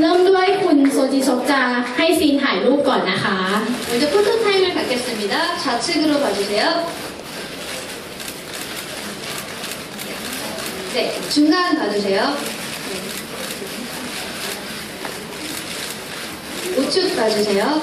เริ่มด้วยคุณโซจิซกจะให้ซีนถ่ายรูปก่อนนะคะ 먼저 포토타임을 갖겠습니다. 좌측으로 봐주세요. 네, 중간 봐주세요. 우측 봐주세요.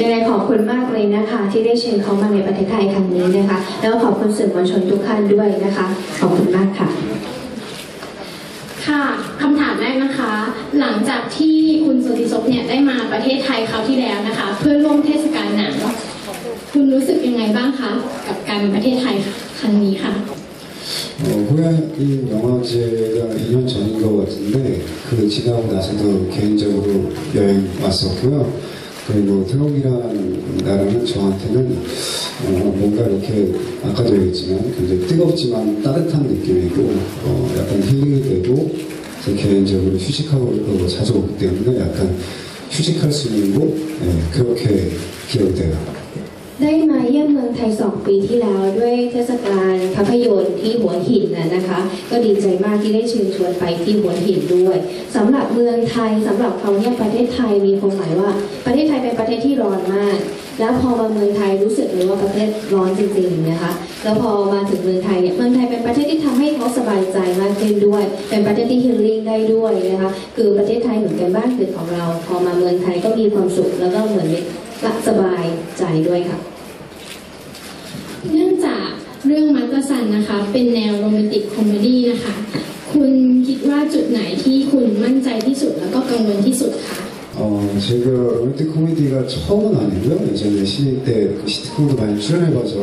ยังไงขอบคุณมากเลยนะคะ ที่ได้เชิญเขามาในประเทศไทยครั้งนี้นะคะ แล้วขอบคุณสื่อมวลชนทุกท่านด้วยนะคะ ขอบคุณมากค่ะ ค่ะคำถามแรกนะคะ หลังจากที่คุณสุธิศพเนี่ยได้มาประเทศไทยคราวที่แล้วนะคะ เพื่อร่วมเทศกาลหนังคุณรู้สึกยังไงบ้างคะกับการมาประเทศไทยครั้งนี้ค่ะ 어, 호야인 영화제가 2년 전인 것 같은데 그 지나고 나서도 개인적으로 여행 왔었고요. 그리고 태국이라는 나라는 저한테는 어, 뭔가 이렇게 아까도 얘기했지만 굉장히 뜨겁지만 따뜻한 느낌이고 어, 약간 힐링이 되고 제 개인적으로 휴식하고 그러고 자주 오기 때문에 약간 휴식할 수 있는 곳 예, 그렇게 기억이 돼요. ได้มาเยี่ยมเมืองไทยสองปีที่แล้วด้วยเทศกาลภาพยนตร์ที่หัวหินนะนะคะ ก็ดีใจมากที่ได้เชิญชวนไปที่หัวหินด้วยสำหรับเมืองไทยสำหรับเขาเนี่ยประเทศไทยมีความหมายว่าประเทศไทยเป็นประเทศที่ร้อนมาก แล้วพอมาเมืองไทยรู้สึกเลยว่าประเทศร้อนจริงๆนะคะแล้วพอมาถึงเมืองไทยเนี่ยเมืองไทยเป็นประเทศที่ทำให้เขาสบายใจมากขึ้นด้วย เป็นประเทศที่ฮิลลิ่งได้ด้วยนะคะคือประเทศไทยเหมือนเป็นบ้านเกิดของเรา พอมาเมืองไทยก็มีความสุขแล้วก็เหมือน ได้สบายใจด้วยค่ะ เนื่องจากเรื่องมัตตสันนะคะ เป็นแนวโรแมนติกคอมเมดี้นะคะ คุณคิดว่าจุดไหนที่คุณมั่นใจที่สุดแล้วก็กังวลที่สุดคะ 어, 제가 로맨틱 코미디가 처음은 아니고요. 예전에 신인 때그 시트콤도 많이 출연해봐서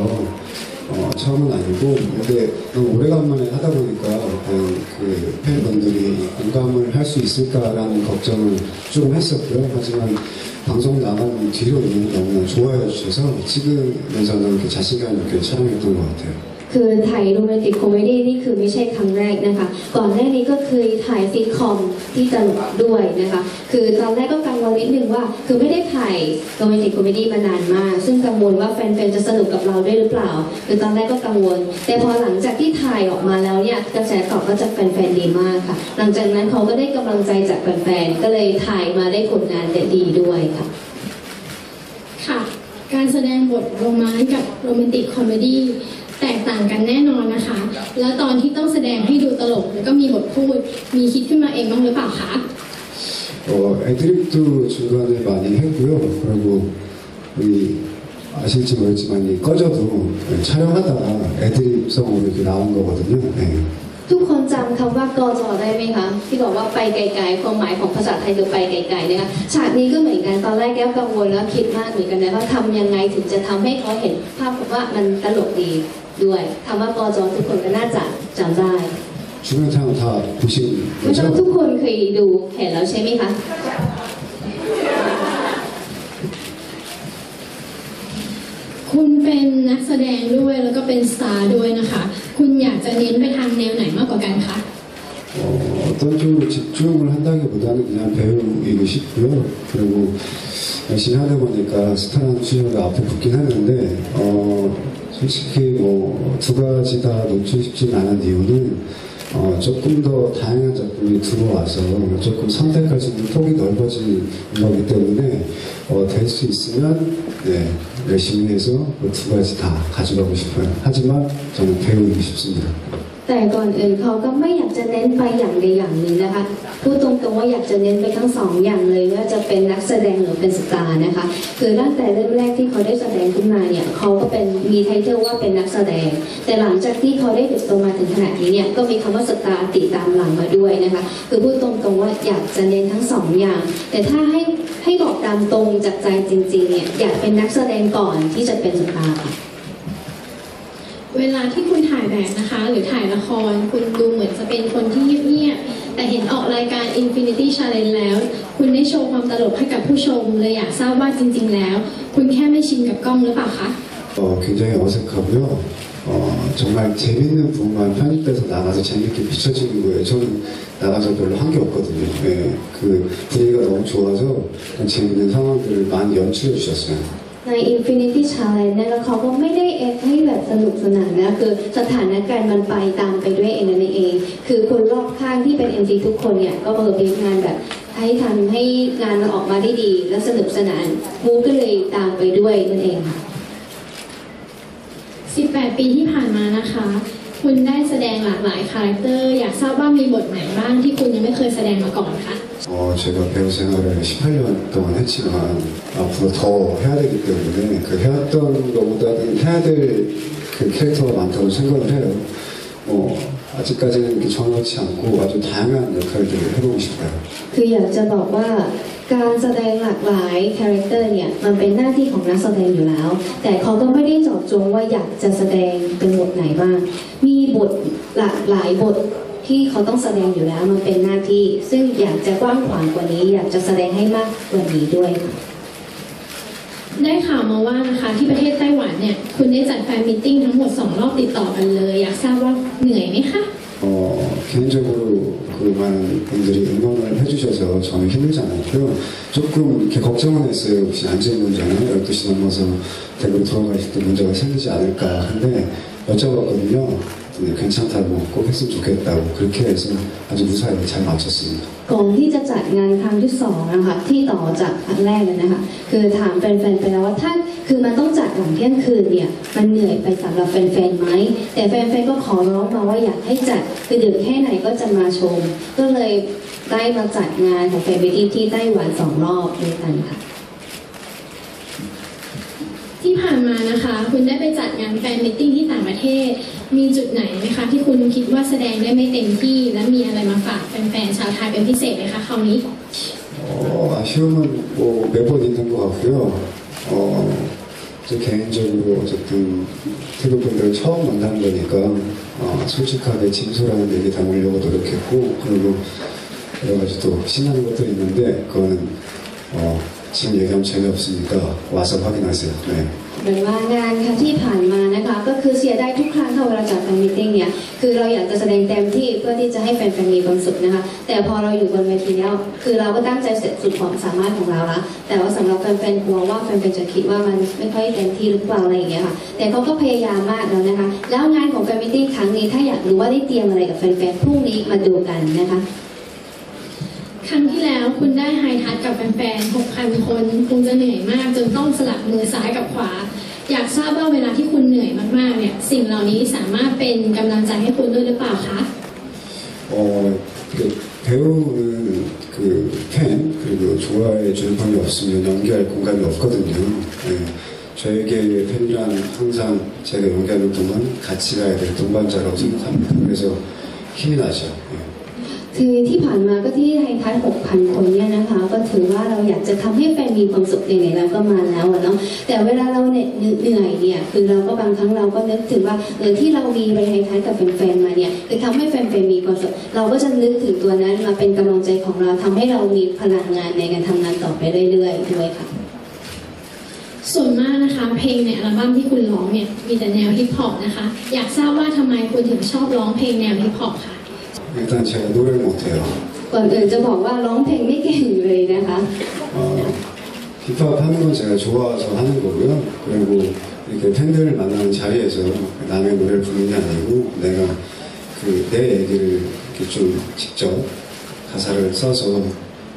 어, 처음은 아니고 근데 너무 오래간만에 하다 보니까 어떤 그 팬분들이 공감을 할 수 있을까라는 걱정을 조금 했었고요. 하지만 방송 나간 뒤로는 너무나 좋아해 주셔서 찍으면서는 이렇게 자신감 있게 촬영했던 것 같아요. คือถ่ายโรแมนติกคอมเมดี้นี่คือไม่ใช่ครั้งแรกนะคะ ก่อนหน้านี้ก็เคยถ่ายซีคอมที่ตลกด้วยนะคะ คือตอนแรกก็กังวลนิดนึงว่า คือไม่ได้ถ่ายโรแมนติกคอมเมดี้มานานมาก ซึ่งกังวลว่าแฟนๆจะสนุกกับเราได้หรือเปล่า คือตอนแรกก็กังวล แต่พอหลังจากที่ถ่ายออกมาแล้วเนี่ยกระแสตอบรับจากแฟนๆดีมากค่ะ หลังจากนั้นเขาก็ได้กำลังใจจากแฟนๆก็เลยถ่ายมาได้ผลงานได้ดีด้วยค่ะค่ะ การแสดงบทโรแมนต์กับโรแมนติกคอมเมดี้ แตกต่างกันแน่นอนนะคะ แล้วตอนที่ต้องแสดงให้ดูตลกแล้วก็มีบทพูด มีคิดขึ้นมาเองบ้างหรือเปล่าคะ 어, 애드립도 중간에 많이 했고요. 그리고 우리 아실지 모르겠지만 이 꺼져도 촬영하다가 애드립성으로 이렇게 나온 거거든요. 네. ทุกคนจำคำว่ากอจอได้ไหมคะ ที่บอกว่าไปไกลๆความหมายของภาษาไทยคือไปไกลๆนะคะฉากนี้ก็เหมือนกันตอนแรกแก้วกังวลแล้วคิดมากเหมือนกันนะว่าทำยังไงถึงจะทำให้เขาเห็นภาพว่ามันตลกดี ด้วยคำว่ากอจอทุกคนก็น่าจะจำได้ 주변 사람 다 보신 ไม่ต้องทุก 거죠? คนเคยดูเห็นแล้วใช่ไหมคะ คุณเป็นนักแสดงด้วยแล้วก็เป็นสตาร์ด้วยนะคะ คุณอยากจะเน้นไปทางแนวไหนมากกว่ากันคะ 어, 어떤 쪽으로 집중을 한다기보다는 그냥 배우이고 싶고요. 그리고 열심히 하다 보니까 스타라는 수요가 앞에 붙긴 하는데 어, 솔직히 뭐 두 가지 다 놓치고 싶진 않은 이유는 어, 조금 더 다양한 작품이 들어와서 조금 선택할 수 있는 폭이 넓어진 거기 때문에 어, 될 수 있으면 네, 열심히 해서 그두 가지 다 가져가고 싶어요. 하지만 저는 배우이고 싶습니다. แต่ก่อนอื่นเขาก็ไม่อยากจะเน้นไปอย่างใดอย่างหนึ่งนะคะพูดตรงๆว่าอยากจะเน้นไปทั้งสองอย่างเลยว่าจะเป็นนักแสดงหรือเป็นสตาร์นะคะ คือตั้งแต่เริ่มแรกที่เขาได้แสดงขึ้นมาเนี่ยเขาก็เป็นมีไทเทลว่าเป็นนักแสดง แต่หลังจากที่เขาได้เติบโตมาถึงขนาดนี้เนี่ยก็มีคำว่าสตาร์ติดตามหลังมาด้วยนะคะ คือพูดตรงๆว่าอยากจะเน้นทั้งสองอย่าง แต่ถ้าให้ให้บอกตามตรงจากใจจริงๆเนี่ยอยากเป็นนักแสดงก่อนที่จะเป็นสตาร์ค่ะ เวลาที่คุณถ่ายแบบนะคะ หรือถ่ายละคร คุณดูเหมือนจะเป็นคนที่เงียบๆแต่เห็นออกรายการ Infinity Challenge แล้ว คุณได้โชว์ความตลกให้กับผู้ชมเลยอยากทราบว่าจริง ๆ แล้ว คุณแค่ไม่ชินกับกล้องหรือเปล่าคะ 어, 굉장히 어색하고요. 어, 정말 재밌는 부분만 편집돼서 나가서 재밌게 비춰지는 거예요. 저는 나가서 별로 한 게 없거든요. 예, 그 분위기가 너무 좋아서 그런 재밌는 상황들을 많이 연출해 주셨어요. ใน Infinity Challenge เนี่ยแล้วเขาก็ไม่ได้เอฟให้แบบสนุกสนานนะคือสถานการณ์มันไปตามไปด้วยเองนั่นเองคือคนรอบข้างที่เป็น MC ทุกคนเนี่ยก็เปิดเป็นงานแบบให้ทำให้งานมันออกมาได้ดี และสนุกสนานมูก็เลยตามไปด้วยนั่นเองค่ะ18 ปีที่ผ่านมานะคะ คุณได้แสดงหลากหลายคาแรคเตอร์ อยากทราบว่ามีบทไหนบ้างที่คุณยังไม่เคยแสดงมาก่อนคะ 어, 제가 배우 생활을 18년 동안 했지만 앞으로 더 해야 되기 때문에 그 해왔던 것보다는 해야 될 그 캐릭터가 많다고 생각을 해요. 뭐 아직까지는 이렇게 정하지 않고 아주 다양한 역할들을 해보고 싶어요. คืออยากจะบอกว่า การแสดงหลากหลายคาแรคเตอร์เนี่ยมันเป็นหน้าที่ของนักแสดงอยู่แล้ว แต่เขาก็ไม่ได้เจาะจงว่าอยากจะแสดงเป็นบทไหนบ้างมีบทหลากหลายบทที่เขาต้องแสดงอยู่แล้วมันเป็นหน้าที่ ซึ่งอยากจะกว้างขวางกว่านี้ อยากจะแสดงให้มากกว่านี้ด้วย ได้ข่าวมาว่านะคะที่ประเทศไต้หวันเนี่ยคุณได้จัดแฟนมิทติ้งทั้งหมด2รอบติดต่อกันเลย อยากทราบว่าเหนื่อยไหมคะ 어, 개인적으로 그 많은 분들이 응원을 해주셔서 저는 힘들지 않았고요. 조금 이렇게 걱정은 했어요. 혹시 안전 문제나 12시 넘어서 댁으로 돌아가실 때 문제가 생기지 않을까 한데 여쭤봤거든요. 네, 괜찮다고 꼭 했으면 좋겠다고 그렇게 해서 아주 무사히 잘 마쳤습니다. ก่อนที่จะจัดงานครั้งที่สองนะคะที่ต่อจากครั้งแรกเลยนะคะคือถามแฟนๆไปแล้วว่าถ้าคือมันต้องจัดหลังเที่ยงคืนเนี่ยมันเหนื่อยไปสำหรับแฟนๆไหมแต่แฟนๆก็ขอร้องมาว่าอยากให้จัดคือดึกแค่ไหนก็จะมาชม ก็เลยได้มาจัดงานของแฟนเวทีที่ไต้หวันสองรอบด้วยกันค่ะ ที่ผ่านมานะคะ คุณได้ไปจัดงานแฟนมิทติ้งที่ต่างประเทศ มีจุดไหนไหมคะ ที่คุณคิดว่าแสดงได้ไม่เต็มที่ และมีอะไรมาฝากแฟนๆชาวไทยเป็นพิเศษไหมคะคราวนี้ 어, 아쉬움은 뭐 매번 있는 것 같고요. 어, 저 개인적으로 어쨌든 태국분들 처음 만나는 거니까 어, 솔직하게 진솔한 얘기 담으려고 노력했고 그리고 여러 가지 또 신나는 것들이 있는데 그거는 어, 지금 얘기하면 재미없으니까 와서 확인하세요. 네. หมือว่างานครั้งที่ผ่านมานะคะก็คือเสียได้ทุกครั้งค่ะเวลาจัดแฟนมิทติ้งเนี่ยคือเราอยากจะแสดงเต็มที่เพื่อที่จะให้แฟนๆมีความสุขนะคะ แต่พอเราอยู่บนเวทีแล้วคือเราก็ตั้งใจเสร็จสุดความสามารถของเราละแต่ว่าสำหรับแฟนๆกลัวว่าแฟนๆจะคิดว่ามันไม่ค่อยเต็มที่หรือเปล่าอะไรอย่างเงี้ยค่ะแต่เขาก็พยายามมากแล้วนะคะ แล้วงานของแฟนมิทติ้งครั้งนี้ถ้าอยากรู้ว่าได้เตรียมอะไรกับแฟนๆพรุ่งนี้มาดูกันนะคะ ครั้งที่แล้วคุณได้ไฮทัชกับแฟนๆ 6,000 คนคงจะเหนื่อยมาก จนต้องสลับมือซ้ายกับขวา อยากทราบว่าเวลาที่คุณเหนื่อยมากๆ เนี่ย สิ่งเหล่านี้สามารถเป็นกำลังใจให้คุณด้วยหรือเปล่าคะ 어, 그 배우는 그 팬 그리고 좋아해 주는 분이 없으면 연기할 공간이 없거든요. 네. 저에게 팬이란 항상 제가 연기하는 동안 같이 가야 될 동반자라고 생각합니다. 그래서 힘이 나죠. คือที่ผ่านมาก็ที่ไทยทัศ6,000 คนเนี่ยนะคะ ก็ถือว่าเราอยากจะทำให้แฟนมีความสุขในไหนๆเราก็มาแล้วเนาะแต่เวลาเราเนี่ยเหนื่อยเนี่ยคือเราก็บางครั้งเราก็นึกถึงว่าเออที่เรามีไปไทยทัศกับแฟนๆมาเนี่ยคือทำให้แฟนๆมีความสุขเราก็จะนึกถึงตัวนั้นมาเป็นกำลังใจของเราทำให้เรามีพลังงานในการทำงานต่อไปเรื่อยๆด้วยค่ะส่วนมากนะคะเพลงในอัลบั้มที่คุณร้องเนี่ยมีแต่แนวฮิปฮอปนะคะ อยากทราบว่าทำไมคุณถึงชอบร้องเพลงแนวฮิปฮอปคะ 일단 제가 노래를 못해요. ก่อนอื่นจะบอกว่าร้องเพลงไม่เก่งเลยนะคะ 어, 힙합 하는 건 제가 좋아서 하는 거고요. 그리고 이렇게 팬들을 만나는 자리에서 남의 노래를 부르는 게 아니고 내가 그 내 얘기를 이렇게 좀 직접 가사를 써서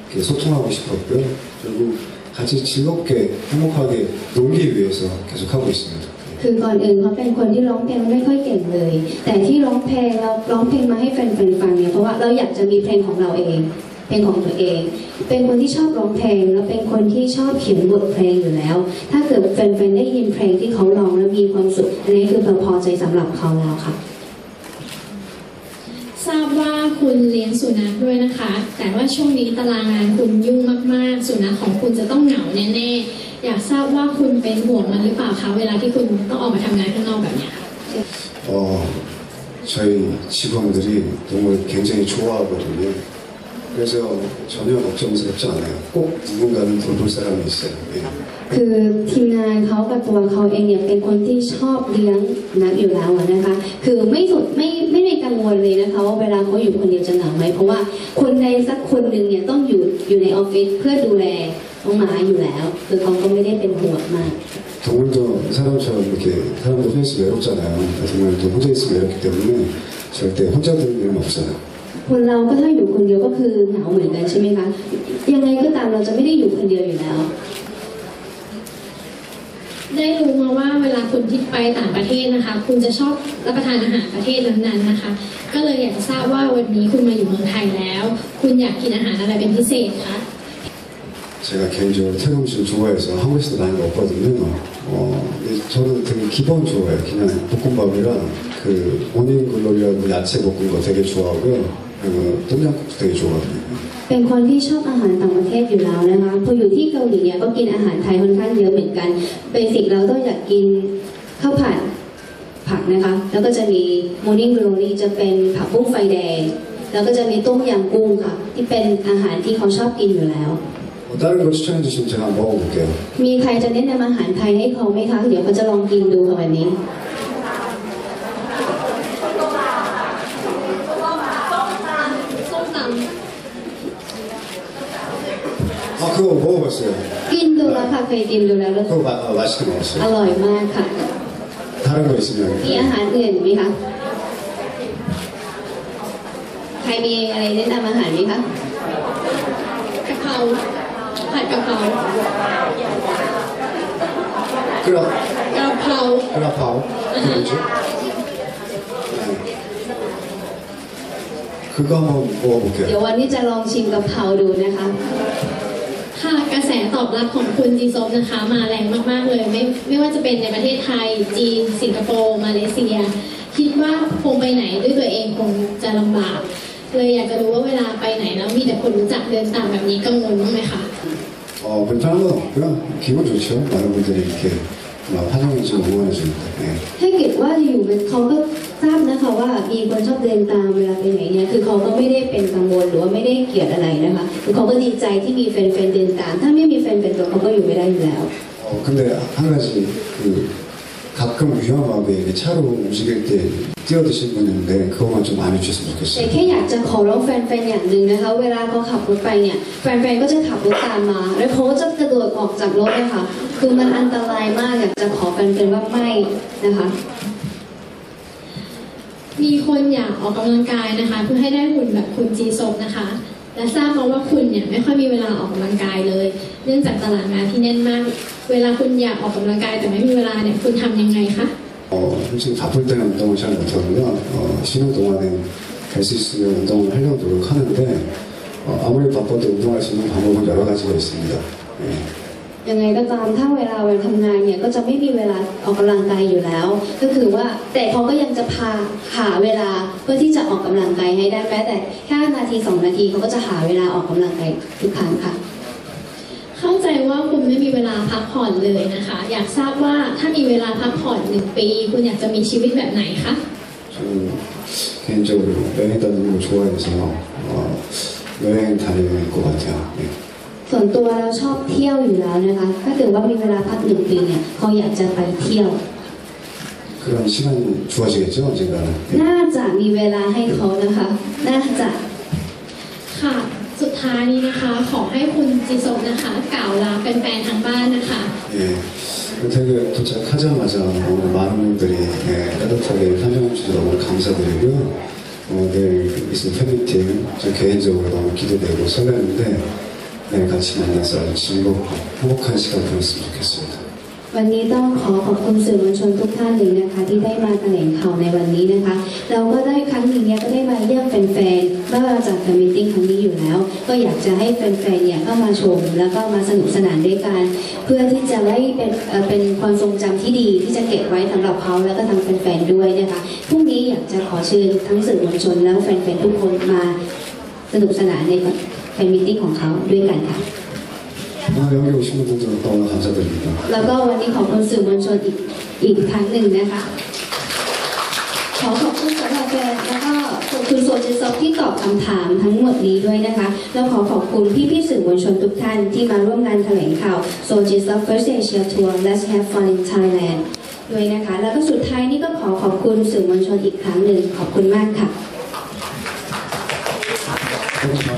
이렇게 소통하고 싶었고요. 그리고 같이 즐겁게 행복하게 놀기 위해서 계속 하고 있습니다. คือก่อนอื่นเขาเป็นคนที่ร้องเพลงไม่ค่อยเก่งเลย แต่ที่ร้องเพลงเราร้องเพลงมาให้แฟนๆฟังเนี่ยเพราะว่าเราอยากจะมีเพลงของเราเอง เพลงของตัวเอง เป็นคนที่ชอบร้องเพลง แล้วเป็นคนที่ชอบเขียนบทเพลงอยู่แล้ว ถ้าเกิดแฟนๆได้ยินเพลงที่เขาร้องแล้วมีความสุขอันนี้คือเราพอใจสำหรับเขาแล้วค่ะทราบว่าคุณเลี้ยงสุนัขด้วยนะคะ แต่ว่าช่วงนี้ตารางงานคุณยุ่งมากๆ สุนัขของคุณจะต้องเหงาแน่ๆ อยากทราบว่าคุณเป็นห่วงมันหรือเปล่าคะเวลาที่คุณต้องออกมาทำงานข้างนอกแบบเนี้ยค่ะ 어, 저희 직원들이 동물 굉장히 좋아하거든요. 그래서 전혀 걱정스럽지 않아요. 꼭 누군가는 돌볼 사람이 있어요. 예. คือทีมงานเขากับตัวเขาเองเนี่ยเป็นคนที่ชอบเลี้ยงนักอยู่แล้วอะนะคะ คือไม่สุดไม่ไม่ได้กังวลเลยนะคะว่าเวลาเขาอยู่คนเดียวจะเหงาไหมเพราะว่าคนใดสักคนหนึ่งเนี่ยต้องอยู่อยู่ในออฟฟิศเพื่อดูแล น้องหมาอยู่แล้ว คือเขาก็ไม่ได้เป็นห่วงมาก 동물도 사람처럼 이렇게 사람도 혼자 있으면 외롭잖아요. 동물도 혼자 있으면 외롭기 때문에 절대 혼자 되는 일은 없어요. คนเราก็ถ้าอยู่คนเดียวก็คือเหงาเหมือนกันใช่ไหมคะ ยังไงก็ตามเราจะไม่ได้อยู่คนเดียวอยู่แล้ว ได้รู้มาว่าเวลาคุณที่ไปต่างประเทศนะคะ คุณจะชอบรับประทานอาหารประเทศนั้นๆนะคะ ก็เลยอยากจะทราบว่าวันนี้คุณมาอยู่เมืองไทยแล้ว คุณอยากกินอาหารอะไรเป็นพิเศษคะ 제가 개인적으로 태국 음식을 좋아해서 한국에서도 많이 먹거든요. 어, 근데 저는 되게 기본 좋아해요. 그냥 볶음밥이랑 그 오니언 글로리라고 야채 볶은 거 되게 좋아하고요. 그리고 똠양국도 되게 좋아하거든요. เป็นคนที่ชอบอาหารต่างประเทศอยู่แล้วนะคะพออยู่ที่เกาหลีเนี่ยก็กินอาหารไทยค่อนข้างเยอะเหมือนกันเบสิกเราต้องอยากกินข้าวผัดผักนะคะ แล้วก็จะมี morning glory จะเป็นผักบุ้งไฟแดง แล้วก็จะมีต้มยำกุ้งค่ะ ที่เป็นอาหารที่เขาชอบกินอยู่แล้ว 뭐 다른 거 추천해 주시면 제가 한번 먹어볼게요. มีใครจะแนะนำอาหารไทยให้เขาไหมคะ เดี๋ยวเขาจะลองกินดูค่ะวันนี้ ส้มตำ 아 그거 먹어봤어요. กินดูแล้วค่ะเคยกินดูแล้วแล้ว 그거 마, 아, 맛있게 อ 먹었어요. ร่อยมากค่ะ 다른 거 있으면 มีอาหารอื่นไหมคะ ใครมีอะไรแนะนำอาหารไหมคะ กะเพรา ผัดกะเพราก 끄라 กะเพรา 끄라파오 그거죠? 네. 그거 한번 เดี๋ยว 먹어볼게요. วันนี้จะลองชิมกะเพราดูนะคะ ค่ะกระแสตอบรับของคุณจีซบนะคะ มาแรงมากๆเลยไม่ไม่ว่าจะเป็นในประเทศไทย จีน สิงคโปร์ มาเลเซีย คิดว่าคงไปไหนด้วยตัวเองคงจะลำบาก เลยอยากจะรู้ว่าเวลาไปไหนแล้วมีแต่คนรู้จักเดินตามแบบนี้กังวลบ้างไหมคะ 어, 불편한 건 없고요. 기분 좋죠. 많은 분들이 이렇게 막 환영해주고 응원해주니까. 네. ถ้าเกิดว่าอยู่มันเขาก็ทราบนะคะว่ามีคนชอบเดินตามเวลาไปไหนเนี่ย คือเขาก็ไม่ได้เป็นกังวลหรือว่าไม่ได้เกลียดอะไรนะคะคือเขาก็ดีใจที่มีแฟนๆเดินตาม ถ้าไม่มีแฟนเป็นตัวเขาก็อยู่ไม่ได้อยู่แล้ว 어, 근데 한 가지 그 가끔 위험하게 이렇게 차로 움직일 때 뛰어드신 분이 있는데 그것만 좀 안 해주셨으면 แต่ 좋겠어요. แค่อยากจะขอร้องแฟนๆอย่างหนึ่งนะคะ เวลาเขาขับรถไปเนี่ย แฟนๆก็จะขับรถตามมา แล้วเขาก็จะกระโดดออกจากรถเลยค่ะ คือมันอันตรายมากอยากจะขอแฟนๆว่าไม่นะคะ มีคนอยากออกกำลังกายนะคะ เพื่อให้ได้หุ่นแบบคุณจีซบนะคะ และทราบมาว่าคุณเนี่ยไม่ค่อยมีเวลาออกกำลังกายเลย เนื่องจากตารางงานที่แน่นมาก เวลาคุณอยากออกกำลังกายแต่ไม่มีเวลาเนี่ยคุณทำยังไงคะ 어, 솔직히 바쁠 때는 운동을 잘 못하고요. 어, 쉬는 동안에 할 수 있으면 운동을 하려고 노력하는데 어, 아무리 바빠도 운동할 수 있는 방법은 여러 가지가 있습니다. 예. ยังไงก็ตามถ้าเวลาวันทำงานเนี่ยก็จะไม่มีเวลาออกกำลังกายอยู่แล้ว ก็คือว่าแต่เขาก็ยังจะพาหาเวลาเพื่อที่จะออกกำลังกายให้ได้แม้แต่แค่นาทีสองนาทีเขาก็จะหาเวลาออกกำลังกายทุกครั้งค่ะ เข้าใจว่าคุณไม่มีเวลาพักผ่อนเลยนะคะ อยากทราบว่าถ้ามีเวลาพักผ่อนหนึ่งปี คุณอยากจะมีชีวิตแบบไหนคะ 저는 개인적으로 여행 다니는 걸 좋아해서 어, 여행 다니는 것 같아요. 예. ส่วนตัวเราชอบเที่ยวอยู่แล้วนะคะ ถ้าเกิดว่ามีเวลาพักหนึ่งปีเนี่ยเขาอยากจะไปเที่ยว 그런 시간이 주어지겠죠 언젠가는. 예. น่าจะมีเวลาให้เขานะคะ น่าจะ ค่ะ สุดท้ายนี้นะคะ ขอให้คุณจีซบนะคะ กล่าวลาแฟนๆทางบ้านนะคะ 예. 되게 도착하자마자 오늘 많은 분들이 예, 따뜻하게 환영해 주셔서 너무 감사드리고요. 어, 내일 있을 팬미팅 저 개인적으로 너무 기대되고 설레는데 내일 같이 만나서 아주 즐겁고 행복한 시간 보냈으면 좋겠습니다. วันนี้ต้องขอขอบคุณสื่อมวลชนทุกท่านเลยนะคะ ที่ได้มาแถลงข่าวในวันนี้นะคะ เราก็ได้ครั้งนี้เนี่ยก็ได้มาเยี่ยมแฟนๆเมื่อเราจัดแฟนมิทติ้งครั้งนี้อยู่แล้ว ก็อยากจะให้แฟนๆเนี่ยเข้ามาชม แล้วก็มาสนุกสนานด้วยกัน เพื่อที่จะไว้เป็นเอ่อเป็นความทรงจำที่ดีที่จะเก็บไว้สำหรับเขาแล้วก็ทางแฟนๆด้วยนะคะพรุ่งนี้อยากจะขอเชิญทั้งสื่อมวลชนแล้วแฟนๆทุกคนมาสนุกสนานใน แฟนมิทติ้งของเขาด้วยกันค่ะ 아, 여기 오신 분들 너무 감사드립니다. แล้วก็วันนี้ขอบคุณสื่อมวลชนอีกอีกครั้งหนึ่งนะคะ ขอขอบคุณสำหรับแฟนแล้วก็ขอบคุณโซจิซอกที่ตอบคำถามทั้งหมดนี้ด้วยนะคะ แล้วขอขอบคุณพี่พี่ๆสื่อมวลชนทุกท่านที่มาร่วมงานแถลงข่าวโซจิซอก First Asia Tour Let's Have Fun in Thailand ด้วยนะคะ แล้วก็สุดท้ายนี่ก็ขอขอบคุณสื่อมวลชนอีกครั้งหนึ่งขอบคุณมากค่ะ 너무 감사합니다.